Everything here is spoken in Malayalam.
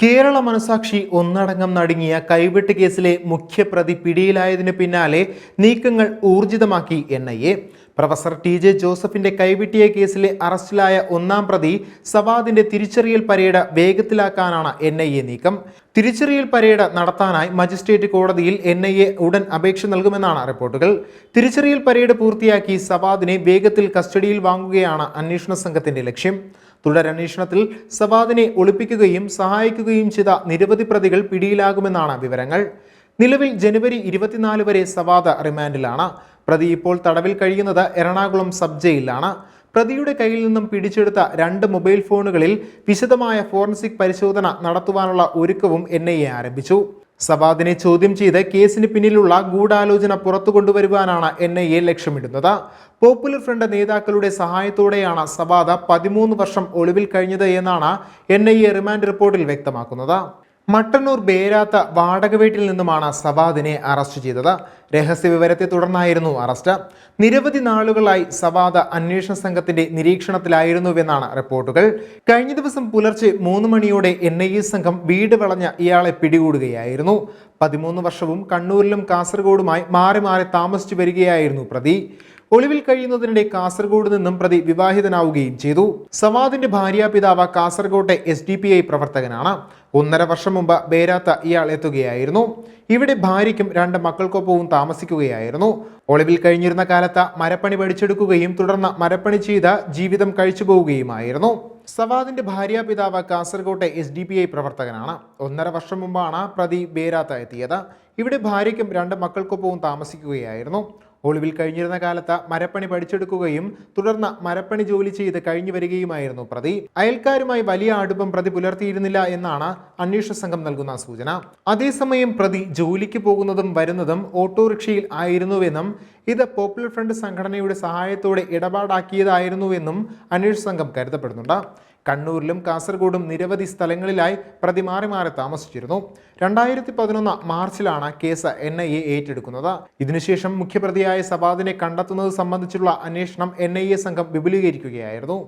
കേരള മനസാക്ഷി ഒന്നടങ്കം നടുങ്ങിയ കൈവെട്ട് കേസിലെ മുഖ്യപ്രതി പിടിയിലായതിനു പിന്നാലെ നീക്കങ്ങൾ ഊർജിതമാക്കി N I A professor T J ജോസഫിന്റെ കൈവെട്ടിയ കേസിലെ അറസ്റ്റിലായ ഒന്നാം പ്രതി സവാദിന്റെ തിരിച്ചറിയൽ പരേഡ് വേഗത്തിലാക്കാനാണ് എൻ ഐ എ നീക്കം. തിരിച്ചറിയൽ പരേഡ് നടത്താനായി മജിസ്ട്രേറ്റ് കോടതിയിൽ എൻ ഐ എ ഉടൻ അപേക്ഷ നൽകുമെന്നാണ് റിപ്പോർട്ടുകൾ. തിരിച്ചറിയൽ പരേഡ് പൂർത്തിയാക്കി സവാദിനെ വേഗത്തിൽ കസ്റ്റഡിയിൽ വാങ്ങുകയാണ് അന്വേഷണ സംഘത്തിന്റെ ലക്ഷ്യം. തുടരന്വേഷണത്തിൽ സവാദിനെ ഒളിപ്പിക്കുകയും സഹായിക്കുകയും ചെയ്ത നിരവധി പ്രതികൾ പിടിയിലാകുമെന്നാണ് വിവരങ്ങൾ. നിലവിൽ ജനുവരി ഇരുപത്തിനാല് വരെ സവാദ റിമാൻഡിലാണ്. പ്രതി ഇപ്പോൾ തടവിൽ കഴിയുന്നത് എറണാകുളം സബ് ജയിലിലാണ്. പ്രതിയുടെ കയ്യിൽ നിന്നും പിടിച്ചെടുത്ത രണ്ട് മൊബൈൽ ഫോണുകളിൽ വിശദമായ ഫോറൻസിക് പരിശോധന നടത്തുവാനുള്ള ഒരുക്കവും എൻ ഐ എ ആരംഭിച്ചു. സവാദിനെ ചോദ്യം ചെയ്ത് കേസിന് പിന്നിലുള്ള ഗൂഢാലോചന പുറത്തു കൊണ്ടുവരുവാനാണ് എൻ ഐ എ ലക്ഷ്യമിടുന്നത്. പോപ്പുലർ ഫ്രണ്ട് നേതാക്കളുടെ സഹായത്തോടെയാണ് സവാദ പതിമൂന്ന് വർഷം ഒളിവിൽ കഴിഞ്ഞത് എന്നാണ് എൻ ഐ എ റിമാൻഡ് റിപ്പോർട്ടിൽ വ്യക്തമാക്കുന്നത്. മട്ടന്നൂർ ബേരാത്ത വാടക വീട്ടിൽ നിന്നുമാണ് സവാദിനെ അറസ്റ്റ് ചെയ്തത്. രഹസ്യ വിവരത്തെ തുടർന്നായിരുന്നു അറസ്റ്റ്. നിരവധി നാളുകളായി സവാദ അന്വേഷണ സംഘത്തിന്റെ നിരീക്ഷണത്തിലായിരുന്നുവെന്നാണ് റിപ്പോർട്ടുകൾ. കഴിഞ്ഞ ദിവസം പുലർച്ചെ മൂന്ന് മണിയോടെ എൻ ഐ എ സംഘം വീട് വളഞ്ഞ ഇയാളെ പിടികൂടുകയായിരുന്നു. പതിമൂന്ന് വർഷവും കണ്ണൂരിലും കാസർഗോഡുമായി മാറി മാറി താമസിച്ചു വരികയായിരുന്നു പ്രതി. ഒളിവിൽ കഴിയുന്നതിനിടെ കാസർഗോഡ് നിന്നും പ്രതി വിവാഹിതനാവുകയും ചെയ്തു. സവാദിന്റെ ഭാര്യാപിതാവ് കാസർഗോട്ടെ എസ് ഡി പി ഐ പ്രവർത്തകനാണ്. ഒന്നര വർഷം മുമ്പ് ബേരാത്ത ഇയാൾ എത്തുകയായിരുന്നു. ഇവിടെ ഭാര്യയ്ക്കും രണ്ട് മക്കൾക്കൊപ്പവും താമസിക്കുകയായിരുന്നു. ഒളിവിൽ കഴിഞ്ഞിരുന്ന കാലത്ത് മരപ്പണി പഠിച്ചെടുക്കുകയും തുടർന്ന് മരപ്പണി ചെയ്ത് ജീവിതം കഴിച്ചുപോവുകയുമായിരുന്നു. സവാദിന്റെ സവാദിന്റെ ഭാര്യാപിതാവ് കാസർകോട്ടെ എസ് ഡി പി ഐ പ്രവർത്തകനാണ്. ഒന്നര വർഷം മുമ്പാണ് പ്രതി ബേരാത്ത എത്തിയത്. ഇവിടെ ഭാര്യയ്ക്കും രണ്ട് മക്കൾക്കൊപ്പവും താമസിക്കുകയായിരുന്നു. ഒളിവിൽ കഴിഞ്ഞിരുന്ന കാലത്ത് മരപ്പണി പഠിച്ചെടുക്കുകയും തുടർന്ന് മരപ്പണി ജോലി ചെയ്ത് കഴിഞ്ഞു വരികയുമായിരുന്നു പ്രതി. അയൽക്കാരുമായി വലിയ അടുപ്പം പ്രതി പുലർത്തിയിരുന്നില്ല എന്നാണ് അന്വേഷണ സംഘം നൽകുന്ന സൂചന. അതേസമയം പ്രതി ജോലിക്ക് പോകുന്നതും വരുന്നതും ഓട്ടോറിക്ഷയിൽ ആയിരുന്നുവെന്നും ഇത് പോപ്പുലർ ഫ്രണ്ട് സംഘടനയുടെ സഹായത്തോടെ ഇടപാടാക്കിയതായിരുന്നുവെന്നും അന്വേഷണ സംഘം കരുതപ്പെടുന്നുണ്ട്. കണ്ണൂരിലും കാസർഗോഡും നിരവധി സ്ഥലങ്ങളിലായി പ്രതി മാറി മാറി താമസിച്ചിരുന്നു. രണ്ടായിരത്തി പതിനൊന്ന് മാർച്ചിലാണ് കേസ് എൻ ഐ എ ഏറ്റെടുക്കുന്നത്. ഇതിനുശേഷം മുഖ്യപ്രതിയായ സവാദിനെ കണ്ടെത്തുന്നത് സംബന്ധിച്ചുള്ള അന്വേഷണം എൻ ഐ എ സംഘം വിപുലീകരിക്കുകയായിരുന്നു.